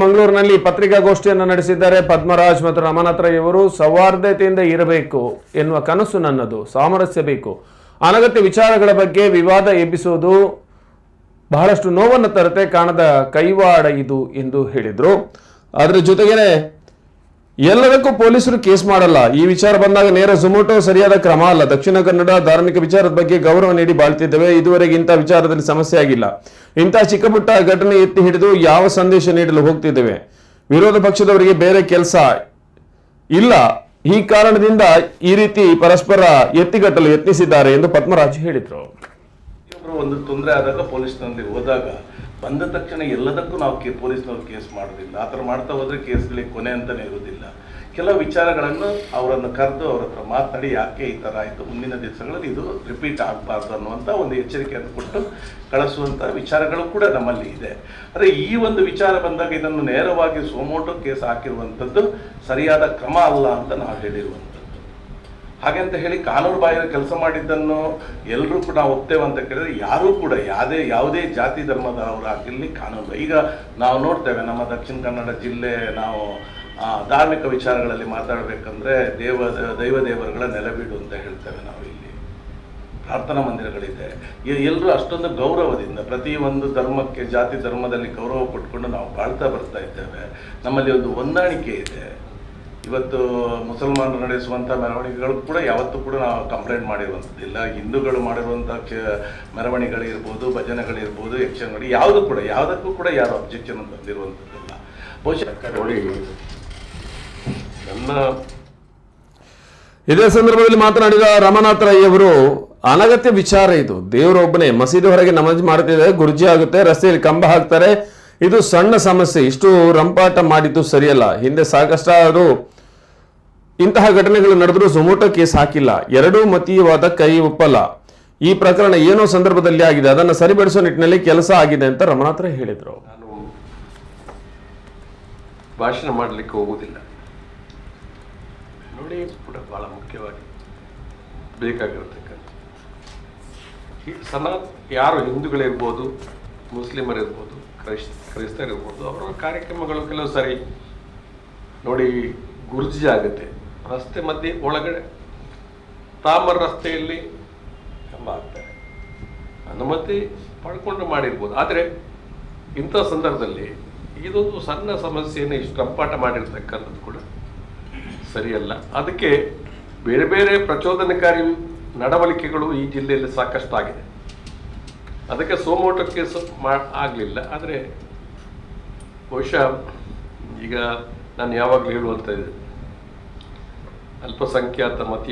ಮಂಗಳೂರಿನಲ್ಲಿ ಪತ್ರಿಕಾಗೋಷ್ಠಿಯನ್ನು ನಡೆಸಿದ್ದಾರೆ ಪದ್ಮರಾಜ್ ಮತ್ತು ರಮನಾಥ್ ಇವರು. ಸೌಹಾರ್ದತೆಯಿಂದ ಇರಬೇಕು ಎನ್ನುವ ಕನಸು ನನ್ನದು. ಸಾಮರಸ್ಯ ಬೇಕು. ಅನಗತ್ಯ ವಿಚಾರಗಳ ಬಗ್ಗೆ ವಿವಾದ ಎಬ್ಬಿಸುವುದು ಬಹಳಷ್ಟು ನೋವನ್ನು ತರತೆ ಕಾಣದ ಕೈವಾಡ ಇದು ಎಂದು ಹೇಳಿದರು. ಅದರ ಜೊತೆಗೇನೆ ಎಲ್ಲದಕ್ಕೂ ಪೊಲೀಸರು ಕೇಸ್ ಮಾಡಲ್ಲ. ಈ ವಿಚಾರ ಬಂದಾಗ ನೇರ ಝೊಮೊಟೊ ಸರಿಯಾದ ಕ್ರಮ ಅಲ್ಲ. ದಕ್ಷಿಣ ಕನ್ನಡ ಧಾರ್ಮಿಕ ವಿಚಾರದ ಬಗ್ಗೆ ಗೌರವ ನೀಡಿ ಬಾಳ್ತಿದ್ದೇವೆ. ಇದುವರೆಗೆ ಇಂಥ ವಿಚಾರದಲ್ಲಿ ಸಮಸ್ಯೆ ಆಗಿಲ್ಲ. ಇಂಥ ಚಿಕ್ಕಪುಟ್ಟ ಘಟನೆ ಎತ್ತಿ ಹಿಡಿದು ಯಾವ ಸಂದೇಶ ನೀಡಲು ಹೋಗ್ತಿದ್ದೇವೆ? ವಿರೋಧ ಪಕ್ಷದವರಿಗೆ ಬೇರೆ ಕೆಲಸ ಇಲ್ಲ. ಈ ಕಾರಣದಿಂದ ಈ ರೀತಿ ಪರಸ್ಪರ ಎತ್ತಿಗಟ್ಟಲು ಯತ್ನಿಸಿದ್ದಾರೆ ಎಂದು ಪದ್ಮರಾಜ್ ಹೇಳಿದರು. ಒಂದು ತೊಂದರೆ ಆದಾಗ ಪೊಲೀಸ್ನಲ್ಲಿ ಹೋದಾಗ ಬಂದ ತಕ್ಷಣ ಎಲ್ಲದಕ್ಕೂ ನಾವು ಕೇ ಪೊಲೀಸ್ನವ್ರು ಕೇಸ್ ಮಾಡೋದಿಲ್ಲ. ಆ ಥರ ಮಾಡ್ತಾ ಹೋದರೆ ಕೇಸ್ಗಳಿಗೆ ಕೊನೆ ಅಂತಲೇ ಇರೋದಿಲ್ಲ ಕೆಲವು ವಿಚಾರಗಳನ್ನು ಅವರನ್ನು ಕರೆದು ಅವರ ಹತ್ರ ಮಾತಾಡಿ ಯಾಕೆ ಈ ಥರ ಆಯಿತು, ಮುಂದಿನ ದಿವಸಗಳಲ್ಲಿ ಇದು ರಿಪೀಟ್ ಆಗಬಾರ್ದು ಅನ್ನುವಂಥ ಒಂದು ಎಚ್ಚರಿಕೆಯನ್ನು ಕೊಟ್ಟು ಕಳಿಸುವಂಥ ವಿಚಾರಗಳು ಕೂಡ ನಮ್ಮಲ್ಲಿ ಇದೆ. ಆದರೆ ಈ ಒಂದು ವಿಚಾರ ಬಂದಾಗ ಇದನ್ನು ನೇರವಾಗಿ ಸೋಮೋಟೋ ಕೇಸ್ ಹಾಕಿರುವಂಥದ್ದು ಸರಿಯಾದ ಕ್ರಮ ಅಲ್ಲ ಅಂತ ನಾವು ಹೇಳಿರುವಂಥದ್ದು. ಹಾಗೆಂತ ಹೇಳಿ ಕಾನೂನು ಬಾಹಿರ ಕೆಲಸ ಮಾಡಿದ್ದನ್ನು ಎಲ್ಲರೂ ಕೂಡ ಒಪ್ತೇವೆ ಅಂತ ಕೇಳಿದ್ರೆ ಯಾರೂ ಕೂಡ ಯಾವುದೇ ಯಾವುದೇ ಜಾತಿ ಧರ್ಮದವರಾಗಿರಲಿ ಕಾನೂನು ಈಗ ನಾವು ನೋಡ್ತೇವೆ ನಮ್ಮ ದಕ್ಷಿಣ ಕನ್ನಡ ಜಿಲ್ಲೆ ನಾವು ಧಾರ್ಮಿಕ ವಿಚಾರಗಳಲ್ಲಿ ಮಾತಾಡಬೇಕಂದ್ರೆ ದೇವ, ದೈವ ದೇವರುಗಳ ನೆಲೆಬೀಡು ಅಂತ ಹೇಳ್ತೇವೆ ನಾವು ಇಲ್ಲಿ. ಪ್ರಾರ್ಥನಾ ಮಂದಿರಗಳಿದೆ. ಎಲ್ಲರೂ ಅಷ್ಟೊಂದು ಗೌರವದಿಂದ ಪ್ರತಿ ಒಂದು ಧರ್ಮಕ್ಕೆ, ಜಾತಿ ಧರ್ಮದಲ್ಲಿ ಗೌರವ ಕೊಟ್ಕೊಂಡು ನಾವು ಬಾಳ್ತಾ ಬರ್ತಾ ಇದ್ದೇವೆ. ನಮ್ಮಲ್ಲಿ ಒಂದು ಹೊಂದಾಣಿಕೆ ಇದೆ. ಇವತ್ತು ಮುಸಲ್ಮಾನರು ನಡೆಸುವಂಥ ಮೆರವಣಿಗೆಗಳು ಕೂಡ ಯಾವತ್ತೂ ಕೂಡ ನಾವು ಕಂಪ್ಲೇಂಟ್ ಮಾಡಿರುವಂಥದ್ದಿಲ್ಲ. ಹಿಂದೂಗಳು ಮಾಡಿರುವಂಥ ಮೆರವಣಿಗೆಗಳಿರ್ಬೋದು ಭಜನೆಗಳಿರ್ಬೋದು ಯಕ್ಷಗಳು ಯಾವುದು ಕೂಡ ಯಾವುದಕ್ಕೂ ಕೂಡ ಯಾರು ಅಬ್ಜೆಕ್ಷನ್ ತಂದಿರುವಂಥದ್ದಿಲ್ಲ. ಬಹುಶಃ ನೋಡಿ ನನ್ನ ಇದೇ ಸಂದರ್ಭದಲ್ಲಿ ಮಾತನಾಡಿದ ರಾಮನಾಥ ರೈ ಅವರು ಅನಗತ್ಯ ವಿಚಾರ ಇದು. ದೇವರೊಬ್ಬನೇ ಮಸೀದಿ ಹೊರಗೆ ನಮಾಜ್ ಮಾಡ್ತಿದ್ದಾರೆ ಗುರ್ಜಿ ಆಗುತ್ತೆ ರಸ್ತೆಯಲ್ಲಿ ಕಂಬ ಹಾಕ್ತಾರೆ ಇದು ಸಣ್ಣ ಸಮಸ್ಯೆ. ಇಷ್ಟು ರಂಪಾಟ ಮಾಡಿದ್ದು ಸರಿಯಲ್ಲ. ಹಿಂದೆ ಸಾಕಷ್ಟಾದರೂ ಇಂತಹ ಘಟನೆಗಳು ನಡೆದರೂ ಝೊಮೊಟೊ ಕೇಸ್ ಹಾಕಿಲ್ಲ. ಎರಡೂ ಮತೀಯವಾದ ಕೈ ಒಪ್ಪಲ್ಲ. ಈ ಪ್ರಕರಣ ಏನೋ ಸಂದರ್ಭದಲ್ಲಿ ಆಗಿದೆ. ಅದನ್ನು ಸರಿಪಡಿಸೋ ನಿಟ್ಟಿನಲ್ಲಿ ಕೆಲಸ ಆಗಿದೆ ಅಂತ ರಮಣಾತ್ರ ಹೇಳಿದರು. ಭಾಷಣ ಮಾಡಲಿಕ್ಕೆ ಹೋಗುವುದಿಲ್ಲ. ನೋಡಿ ಕೂಡ ಬಹಳ ಮುಖ್ಯವಾಗಿ ಬೇಕಾಗಿರತಕ್ಕಂಥ ಸನಾ ಯಾರು ಹಿಂದೂಗಳಿರ್ಬೋದು ಮುಸ್ಲಿಮರಿರ್ಬೋದು ಕ್ರೈಸ್ ಕ್ರೈಸ್ತರಿರ್ಬೋದು ಅವರ ಕಾರ್ಯಕ್ರಮಗಳು ಕೆಲವು ಸರಿ ನೋಡಿ ಗುರ್ಜಿ ಆಗುತ್ತೆ. ರಸ್ತೆ ಮಧ್ಯೆ ಒಳಗಡೆ ತಾಮರ ರಸ್ತೆಯಲ್ಲಿ ಕಂಬ ಆಗ್ತಾರೆ. ಅನುಮತಿ ಪಡ್ಕೊಂಡು ಮಾಡಿರ್ಬೋದು. ಆದರೆ ಇಂಥ ಸಂದರ್ಭದಲ್ಲಿ ಇದೊಂದು ಸಣ್ಣ ಸಮಸ್ಯೆಯನ್ನು ಇಷ್ಟು ಕಂಪಾಟ ಮಾಡಿರ್ತಕ್ಕಂಥದ್ದು ಕೂಡ ಸರಿಯಲ್ಲ. ಅದಕ್ಕೆ ಬೇರೆ ಬೇರೆ ಪ್ರಚೋದನಕಾರಿ ನಡವಳಿಕೆಗಳು ಈ ಜಿಲ್ಲೆಯಲ್ಲಿ ಸಾಕಷ್ಟು ಆಗಿದೆ ಅದಕ್ಕೆ ಸೋಮೋಟಕ್ಕೆ ಮಾ ಆಗಲಿಲ್ಲ ಆದರೆ ಬಹುಶಃ ಈಗ ನಾನು ಯಾವಾಗಲೂ ಹೇಳುವಂಥ ಅಲ್ಪಸಂಖ್ಯಾತ ಮತೀಯ